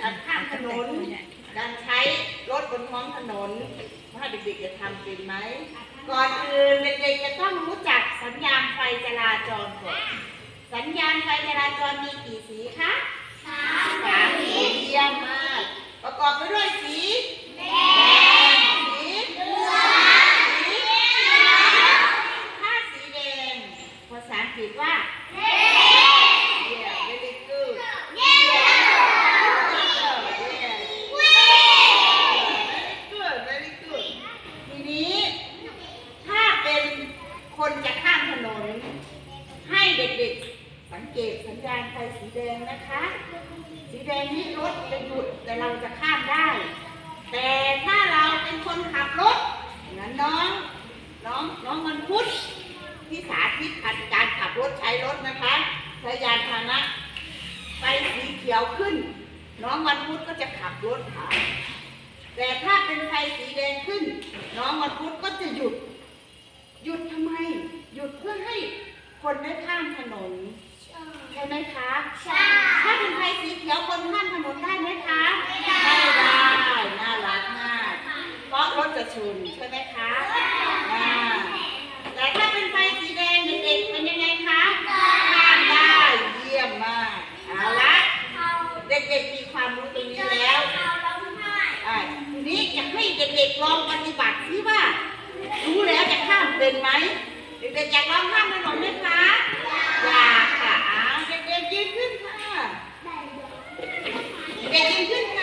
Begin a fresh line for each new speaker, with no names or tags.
การข้ามถนนการใช้รถบนท้องถนนว่าเด็กๆจะทำเป็นไหม ก่อนอื่นเด็กๆจะต้องรู้จักสัญญาณไฟจราจรก่อนสัญญาณไฟจราจรมีกี่สีคะสามสีเยี่ยมมาก ประกอบไปด้วยสีแดงสีเหลืองสีถ้าสีแดงภาษาอังกฤษว่า Yeah, very good. Good, very good. ทีนี้ ถ้าเป็นคนจะข้ามถนน ให้เด็กๆ สังเกตสัญญาณไฟสีแดงนะคะ สีแดงนี่รถจะหยุดแต่เราจะข้ามได้ แต่ถ้าเราเป็นคนขับรถงั้นน้องน้องน้องมันพุทธที่สาธิตการขับรถใช้รถนะคะใช้ยานพาหนะไฟสีเขียวขึ้น น้องวันพุธก็จะขับรถผ่านแต่ถ้าเป็นไฟสีแดงขึ้น น้องวันพุธก็จะหยุด หยุดทำไม หยุดเพื่อให้คนได้ข้ามถนน ใช่ไหมคะถ้าเป็นไฟสีเขียวคนข้ามถนนได้ไหมคะไม่ได้น่ารักมากเพราะรถจะชนใช่ไหมคะอ่าแต่ถ้าเป็นไฟสีแดงเด็กๆเป็นยังไงคะข้ามได้เยี่ยมมากเอาละเด็กๆมีความรู้ตรงนี้แล้วอ่าทีนี้จะให้เด็กๆลองปฏิบัติที่ว่า รู้แล้วจะข้ามเป็นไหมเด็กๆอยากลองข้ามถนนไหมคะอยาก Adrian